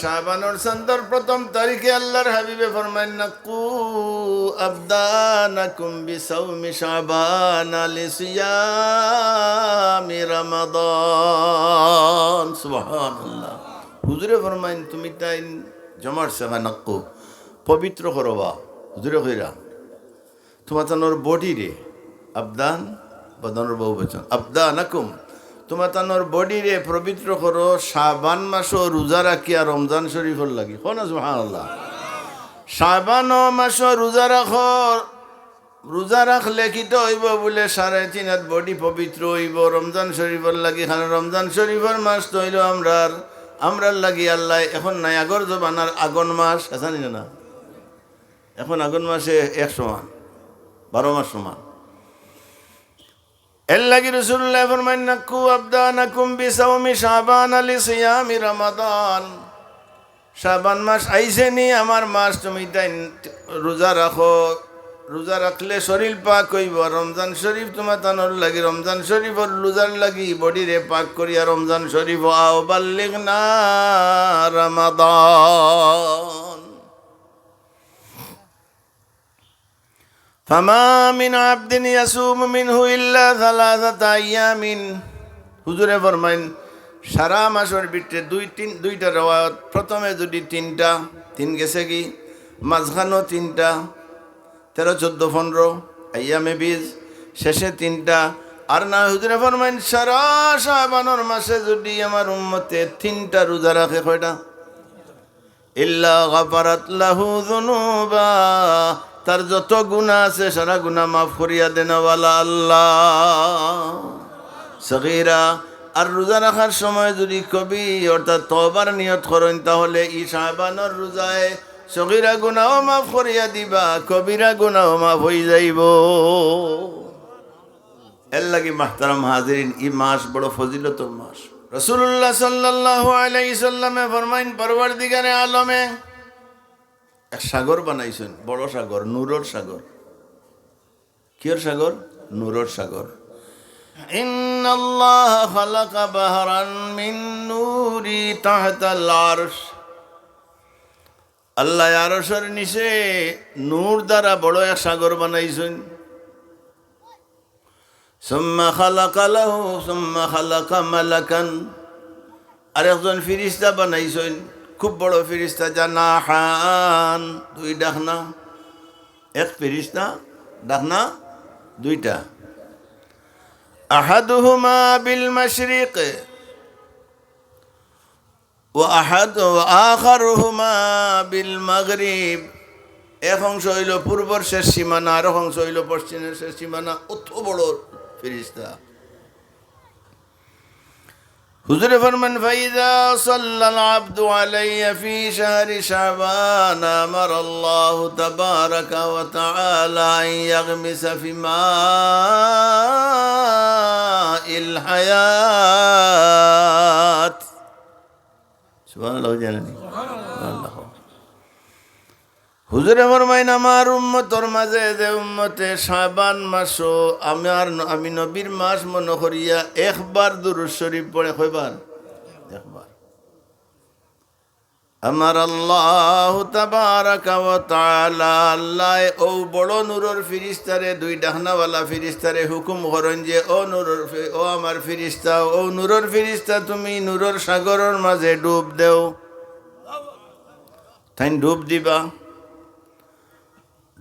শাবানুর সন্দর প্রথম তারিখে আল্লাহর হাবিবে ফরমাইন না কু আবদানাকুম বিসাউমি শাবান লিসিয়ামি রমাদান। সুবহানাল্লাহ। হুজুরে ফরমাইন তুমি তাই জমার সেবা নাক্কু পবিত্র করবা হুজুরে কইরা। তোমার বডি রে, আবদান বদনের বহু বচন আবদানাকুম তোমার তানোর বডি রে পবিত্র করো, শাবান মাসও রোজা রাখিয়া রমজান শরীফর লাগি। কোন সুবহানাল্লাহ। শাবান মাস রোজা রাখো, রোজা রাখলে কিটা হইব বলে সাড়ে তিন হাত বডি পবিত্র হইব, রমজান শরীফর লাগি খান রমজান শরীফর মাস তো হইল আমরার আমরার লাগি আল্লাহ, এখন নাই আগর জবানার আগন মাস জানি না? এখন আগুন মাসে এক সমান, বারো মাস সমান। এর লাগি রসুল্লাহ ফরমাইন নাকু আবদানাকুম বিসাউমি শাবান আলি সিয়ামি রমাদান। শাবান মাস আইছে নি, আমার মাস তুমি তাই রোজা রাখো। রোজা রাখলে শরীর পাক হইব রমজান শরীফ তোমার তানোর লাগি, রমজান শরীফর রোজার লাগি, বডিরে পাক করিয়া রমজান শরীফ, আও বাল্লিগ না রমাদান। فما من عبد يصوم منه إلا ثلاثة أيام হুজুরে ফরমাইন সারা মাসের ভিতরে দুই তিন দুইটা রেওয়ায়ত প্রথমে যদি তিনটা তিন গেছে কি মাঝখানো তিনটা তেরো চোদ্দো পনেরো আইয়ামে বীজ শেষে তিনটা আর না হুজুরে ফরমাইন সারা শাবানোর মাসে যদি আমার উম্মতে তিনটা রোজা রাখে কয়টা লাহু তার যত গুণা আছে, সারা গুণা মাফ করিয়া দেনওয়ালা আল্লাহ। আর রোজা রাখার সময় যদি কবি অর্থাৎ তবার নিয়ত করেন, তাহলে ই সাহাবানোর রোজায় সগীরা গুণাও মাফ করিয়া দিবা, কবিরা গুণাও মাফ হয়ে যাইব। এর লাগি মাহতারাম হাজিরিন, ই মাস বড় ফজিলতর মাস। রসুল্লাহ সাল্লাহ আলাই সাল্লামে ফরমাইন পরবর দিগারে আলমে এক সাগর বানাইছেন বড় সাগর নূরর সাগর কিয়র সাগর নূরর সাগর إن الله خلق بهرا من نوري تحت العرش আল্লাহ আরসের নিচে নূর দ্বারা বড় এক সাগর বানাইছেন সুম্মা খালাকা লাহু সুম্মা খালাকা মালাকান আরেকজন ফিরিস্তা বানাইছেন খুব বড় ফিরিস্তা জানাহান দুই ডাকনা এক ফিরিস্তা ডাকনা দুইটা আহাদুহুমা বিল মাশরিক وأحد وآخرهما بالمغرب এক অংশ হইল পূর্বর শেষ সীমানা আর এক অংশ হইল পশ্চিমের শেষ সীমানা অত বড় ফিরিস্তা হুজুরে ফরমান ফাইদা সাল্লাল আবদু আলাইয়া ফি শাহরি শাবান আমার আল্লাহ তাবারাকা ওয়া তাআলা আন ইয়াগমিসা ফি মাইল হায়াত সুবহানাল্লাহ জানেন আল্লাহ হুজুরে ফরমাইন, আমার উম্মতর মাঝে যে উম্মতে সাবান মাসও আমার আমি নবীর মাস মনে করিয়া একবার দুরুদ শরীফ পড়ে, কয়বার? একবার। আমার আল্লাহ আল্লাহ, ও বড় নূরের ফিরিস্তারে, দুই ডাহনাওয়ালা ফিরিস্তারে হুকুম করেন যে, ও নূরের ও আমার ফিরিস্তা, ও নূরের ফিরিস্তা, তুমি নূরের সাগরের মাঝে ডুব দেও। তাই ডুব দিবা।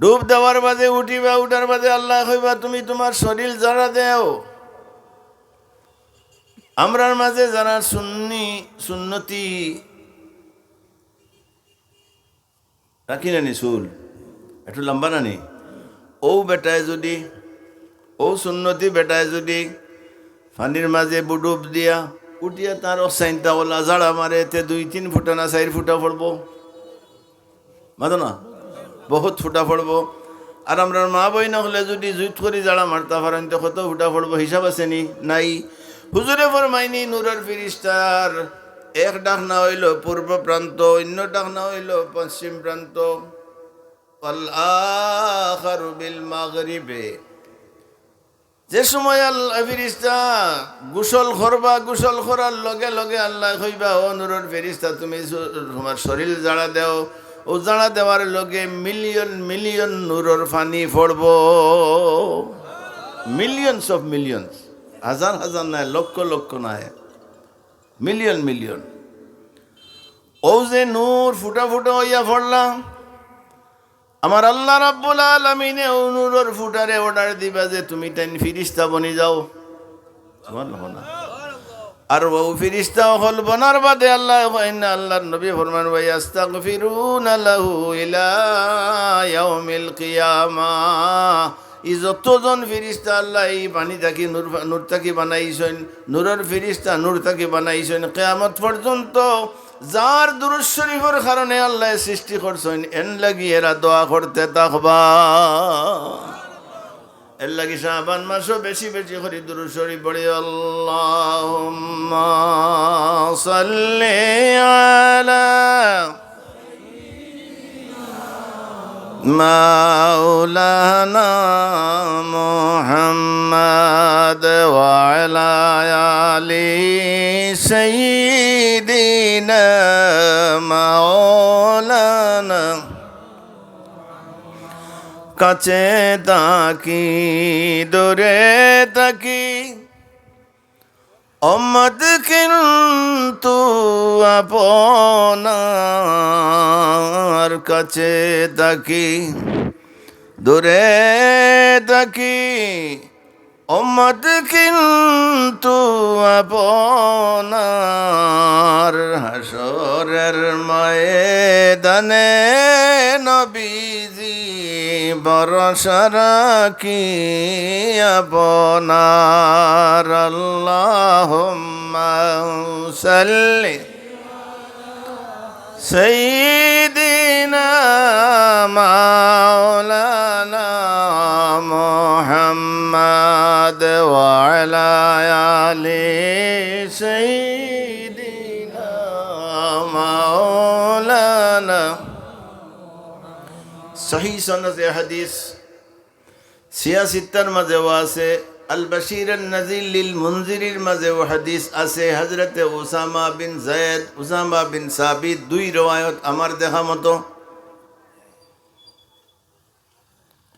ডুব দেওয়ার বাদে উঠিবা, উঠার বাদে আল্লাহ কইবা, তুমি তোমার শরীর যারা দেও। আমরার মাঝে যারা সুন্নি, সুন্নতি, রাখি নানি চুল? একটু লম্বা নানি? ও বেটায় যদি, ও সুন্নতি বেটায় যদি পানির মাঝে বুডুব দিয়া, উঠিয়া তার অসাইনটা ওলা জাড়া মারে, তে দুই তিন ফুটা না চার ফুটা পড়ব। মাতো না? বহুত ফুটা পড়ব আর আমরা মা বই নহলে যদি জুইত করি যারা মারতা পারেন তো কত ফুটা পড়ব হিসাব আছে নি? নাই। হুজুরে ফরমাইনি নূরের ফিরিস্তার এক ডাক না হইল পূর্ব প্রান্ত অন্য ডাক না হইল পশ্চিম প্রান্ত মাগরিবে। যে সময় আল্লাহ ফিরিস্তা গোসল করবা, গোসল করার লগে লগে আল্লাহ কইবা, ও নুরর ফেরিস্তা তুমি তোমার শরীর জাড়া দেও। ও জাড়া দেওয়ার লগে মিলিয়ন মিলিয়ন নূরর পানি পড়ব মিলিয়নস অফ মিলিয়নস হাজার হাজার নাই, লক্ষ লক্ষ নাই। মিলিয়ন মিলিয়ন ও যে নূর ফুটা ফুটা হইয়া পড়লাম আমার আল্লাহ রাব্বুল আলামিনে অনুরোর ফুটারে অর্ডার দিবা যে তুমি টাইন ফিরিস্তা বনি যাও। না। আর ও ফিরিস্তা হল বনার বাদে আল্লাহ কইন আল্লাহর নবী ফরমান ভাই আস্তাগফিরুনা লাহু ইলা ইয়াউমিল কিয়ামা। ই যতজন ফিরিস্তা আল্লাহ এই পানি থাকি নূর নূর থাকি বানাইছেন, নূরের ফিরিস্তা নূর থাকি বানাইছেন, কেয়ামত পর্যন্ত যার দুরুদ শরীফের কারণে আল্লাহ সৃষ্টি করছেন, এন লাগি এরা দোয়া করতে থাকবা। এর লাগি শাহবান মাসও বেশি বেশি করে দুরুদ শরীফ পড়ে আল্লাহুম্মা সাল্লি আলা مولانا محمد وعلى آل سيدنا مولانا কাছে তাকি দূরে তাকি অমদ কিন্তু আপনার কাছে তাকি দূরে তাকি অমত কিন্তু আপনার হাসরের ময়দানে নবীজি বরসর কি আপনার। আল্লাহ সাল্লি সৈদিনা মাওলানা محمد وعلى آل سيدنا مولانا صحيح سنة حديث সিয়াসিত্তার মাঝেও আছে আল বাশির নাজির লিল মুনজিরির মাঝেও হাদিস আছে হজরতে Osama bin Zaid Osama bin সাবিদ দুই রওয়ায়ত আমার দেখা মতো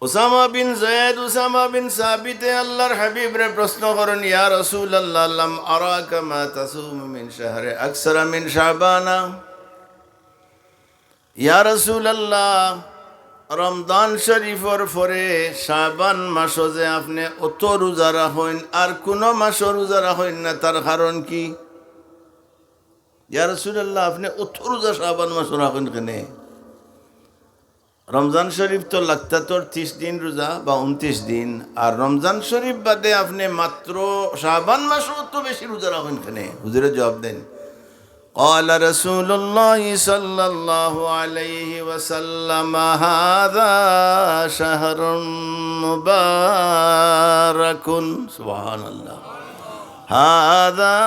Osama bin Zaid Osama bin সাবিতে আল্লাহর হাবিবরে প্রশ্ন করেন, ইয়া রাসূল আল্লাহ আরাকা মা তাসুম মিন শাহরে মিন শাবানা? ইয়া রাসূল আল্লাহ রমদান শরীফর পরে শাবান মাসও যে আপনি অত রোজা রাখেন, আর কোনো মাসও রোজা রাখেন না, তার কারণ কি? ইয়া রাসূলুল্লাহ, আপনি অত রোজা শাবান মাসও রাখেন কেনে? রমজান শরীফ তো লাগতা তোর ত্রিশ দিন রোজা বা উনত্রিশ দিন আর রমজান শরীফ বাদে আপনি মাত্র শাবান মাসও অত বেশি রোজা রাখেন কেনে হুজুরে জবাব দেন قال رسول الله صلى الله عليه وسلم هذا شهر مبارك سبحان الله هذا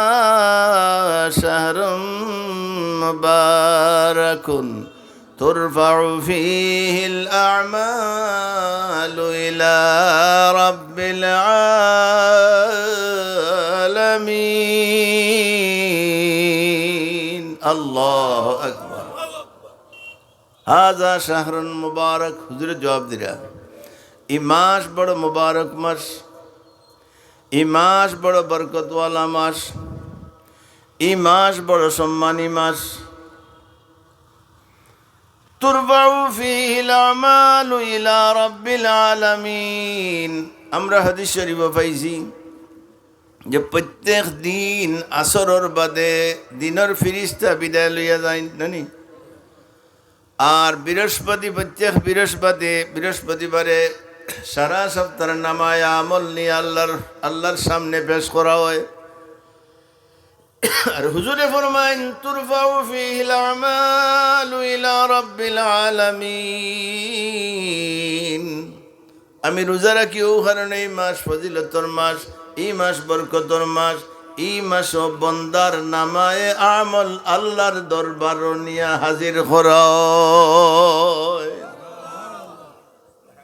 شهر مبارك ترفع فيه الأعمال إلى رب العالمين الله أكبر هذا شهر مبارك হুজুরে জবাব দিরা এই মাস বড় মুবারক মাস এই মাস বড় বরকতওয়ালা মাস এই মাস বড় সম্মানী মাস তুরবাউ ফিহি الأعمال إلى رب العالمين আমরা হাদিস শরীফ পাইছি যে প্রত্যেক দিন আসরর বাদে দিনের ফিরিস্তা বিদায় লইয়া যায় নানি আর বৃহস্পতি প্রত্যেক বৃহস্পতি বৃহস্পতিবারে সারা সপ্তাহের নামায় আমল নিয়ে আল্লাহর আল্লাহর সামনে পেশ করা হয় আর হুজুরে ফরমাইন তুরফাউ ফিহিল আমালু ইলা রাব্বিল আলামিন আমি রোজা রাখি, ও কারণে এই মাস ফজিলতর মাস, এই মাস বরকতর মাস, এই মাস বন্দার নামায় আমল আল্লাহর দরবার নিয়া হাজির খরয়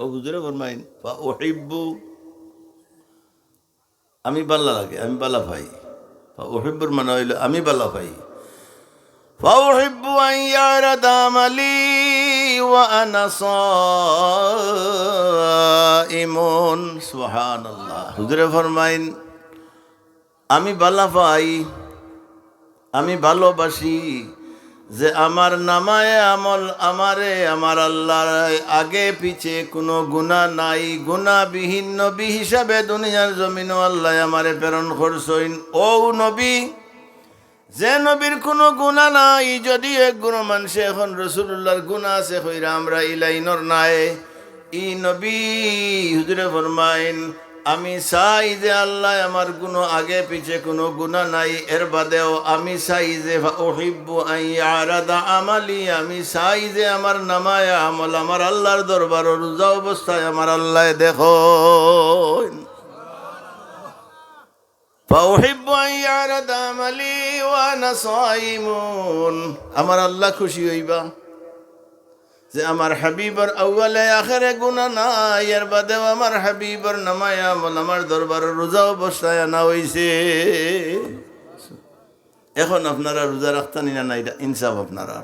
ও হুজুরে ফরমাইন ওহিব্বু আমি বাল্লা লাগে, আমি বালা পাই ওহিব্বুর মানে হইল আমি বালা পাই فأحب أن يعرض عملي وأنا صائم سبحان الله হুজুরে ফরমাইন আমি বালা পাই আমি ভালোবাসি যে আমার নামায় আমল আমারে, আমার আল্লাহর আগে পিছে কোনো গুণা নাই। গুণাবিহীন নবী হিসাবে দুনিয়ার জমিন আল্লাহ আমারে প্রেরণ করছইন ও নবী, যে নবীর কোনো গুণা নাই, যদি এক গুণ মানুষে এখন রসুল্লাহর গুণা আছে হইরা আমরা ইলাইনর নাই। ই নবী, হুজুরে ফরমাইন আমি চাই যে আল্লাহ আমার কোনো আগে পিছে কোনো গুণা নাই। এর বাদেও আমি চাই যে ওহিব্বু আই আরাদা আমালি। আমি চাই যে আমার নামায় আমল আমার আল্লাহর দরবার রোজা অবস্থায় আমার আল্লাহ দেখো। আমার আল্লাহ খুশি হইবা। যে আমার হাবিবর আউ্বালে আখেরে গুণা নাই, এর বাদেও আমার হাবিবর নামায় আমল আমার দরবার রোজা অবস্থায় আনা হয়েছে এখন আপনারা রোজা রাখতানি না না এটা ইনসাফ আপনারা